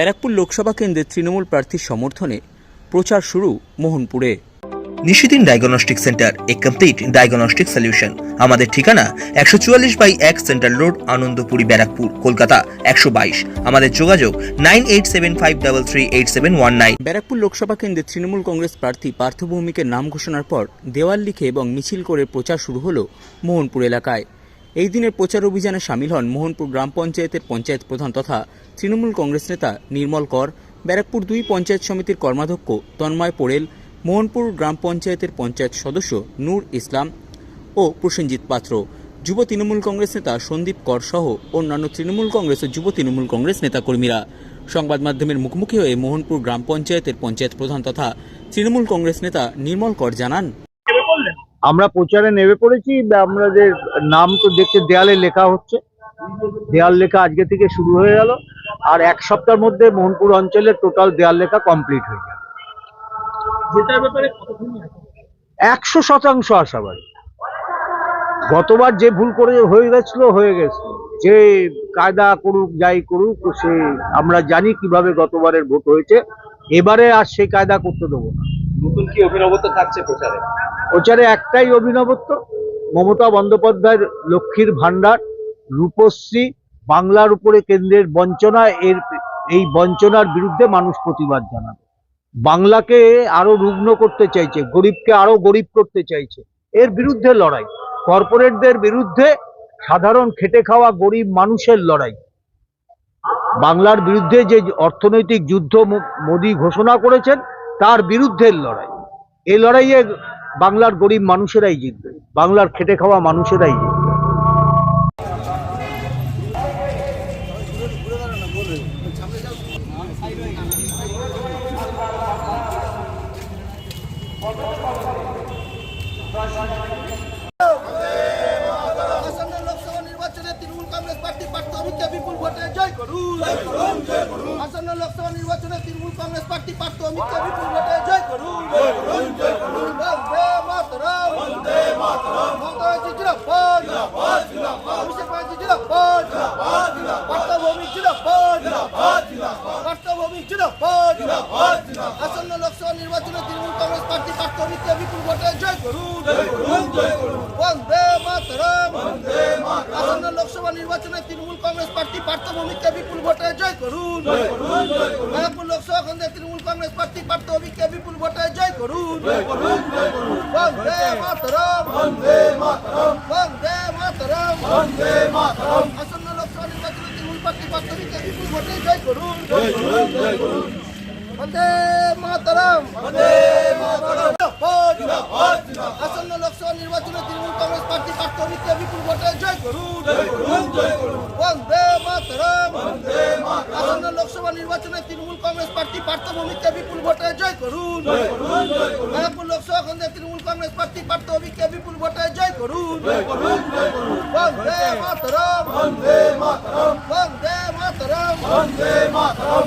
ব্যারাকপুর লোকসভা কেন্দ্রে তৃণমূল প্রার্থীর সমর্থনে প্রচার শুরু মোহনপুরে। Nishidin diagnostic centre a complete diagnostic solution আমাদের ঠিকানা একশো চুয়াল্লিশ বাই এক সেন্ট্রাল রোড আনন্দপুরি ব্যারাকপুর কলকাতা একশো বাইশ। আমাদের যোগাযোগ nine eight seven five double three eight seven one nine. Barrackpore Lok Sabha কেন্দ্রে তৃণমূল কংগ্রেস প্রার্থী পার্থ ভৌমিকের নাম ঘোষণার পর দেওয়াল লিখে এবং মিছিল করে প্রচার শুরু হলো মোহনপুর এলাকায়। এই দিনের প্রচার অভিযানে সামিল হন মোহনপুর গ্রাম পঞ্চায়েতের পঞ্চায়েত প্রধান তথা তৃণমূল কংগ্রেস নেতা নির্মল কর, ব্যারাকপুর দুই পঞ্চায়েত সমিতির কর্মাধ্যক্ষ তন্ময় পোড়েল, মোহনপুর গ্রাম পঞ্চায়েতের পঞ্চায়েত সদস্য নূর ইসলাম ও প্রসেনজিৎ পাত্র। যুব তৃণমূল কংগ্রেস নেতা সন্দীপ কর সহ অন্যান্য তৃণমূল কংগ্রেস ও যুব তৃণমূল কংগ্রেস নেতাকর্মীরা। সংবাদ মাধ্যমের মুখোমুখি হয়ে মোহনপুর গ্রাম পঞ্চায়েতের পঞ্চায়েত প্রধান তথা তৃণমূল কংগ্রেস নেতা নির্মল কর জানান আমরা প্রচারে নেমে পড়েছি আমাদের নাম তো দেখতে দেয়ালে লেখা হচ্ছে। দেয়াল লেখা আজকে থেকে শুরু হয়ে গেল আর এক সপ্তাহের মধ্যে মোহনপুর অঞ্চলের টোটাল দেয়াল লেখা কমপ্লিট হয়ে যাবে একশো শতাংশ আশাবাদী। গতবার যে ভুল করে হয়ে গেছিল হয়ে গেছিল যে কায়দা করুক যাই করুক সে আমরা জানি কীভাবে গতবারের ভোট হয়েছে। এবারে আর সেই কায়দা করতে দেবো না। নতুন কি অভিনবত্ব থাকছে প্রচারে? প্রচারে একটাই অভিনবত্ব, মমতা বন্দ্যোপাধ্যায়ের লক্ষ্মীর ভাণ্ডার, রূপশ্রী, বাংলার উপরে কেন্দ্রের বঞ্চনা, এর এই বঞ্চনার বিরুদ্ধে মানুষ প্রতিবাদ জানাবে। বাংলাকে আরও রুগ্ন করতে চাইছে, গরিবকে আরও গরিব করতে চাইছে, এর বিরুদ্ধে লড়াই। কর্পোরেটদের বিরুদ্ধে সাধারণ খেটে খাওয়া গরিব মানুষের লড়াই। বাংলার বিরুদ্ধে যে অর্থনৈতিক যুদ্ধ মোদী ঘোষণা করেছেন তার বিরুদ্ধে লড়াই? এই লড়াইয়ে বাংলার গরিব মানুষেরাই জিতবে বাংলার খেটে খাওয়া মানুষেরাই জিতবে লোকসভা নির্বাচনে তৃণমূল কংগ্রেস পার্টি অমিতকে বিপুল ভোটে জয় করুন। আসন্ন লোকসভা নির্বাচনে তৃণমূল কংগ্রেস পার্টি প্রার্থী অমিতকে বিপুল ভোটে জয় করুন। বন্দে মাতরম। মমতা ব্যানার্জি জিন্দাবাদ। অভিষেক ব্যানার্জি জিন্দাবাদ। পার্থ ভৌমিক জিন্দাবাদ। পার্থ ভৌমিক জিন্দাবাদ। আসন্ন লোকসভা নির্বাচনে তৃণমূল কংগ্রেস পার্টি প্রার্থী অমিতকে বিপুল ভোটে জয় করুন। বন্দে মাতরম। নির্বাচনে তৃণমূল কংগ্রেস পার্টি পার্থ ভৌমিককে বিপুল ভোটে জয় করুন। ব্যারাকপুর লোকসভা কেন্দ্রে তৃণমূল কংগ্রেস পার্টি পার্থ ভৌমিককে বিপুল ভোটে জয় করুন। বন্দে মাতরম। বন্দে মাতরম। বন্দে মাতরম। বন্দে মাতরম। আসন্ন লোকসভা নির্বাচনে তৃণমূল পার্টি পার্থ ভৌমিককে বিপুল ভোটে জয় করুন। বন্দে মাতরম। বন্দে মাতরম। আসন্ন লোকসভা নির্বাচনে তৃণমূল কংগ্রেস পার্টি প্রার্থী বিপুল ভোটে জয় করুন। বন্দে মাতরম। আসন্ন লোকসভা নির্বাচনে তৃণমূল কংগ্রেস পার্টি পার্থ বিপুল ভোটে জয় করুন। ব্যারাকপুর লোকসভা কেন্দ্রে তৃণমূল কংগ্রেস পার্টি পার্থ বিপুল ভোটে জয় করুন। বন্দে মাতরম বন্দে মাতরম। বন্দে মাতরম। বন্দে মাতরম।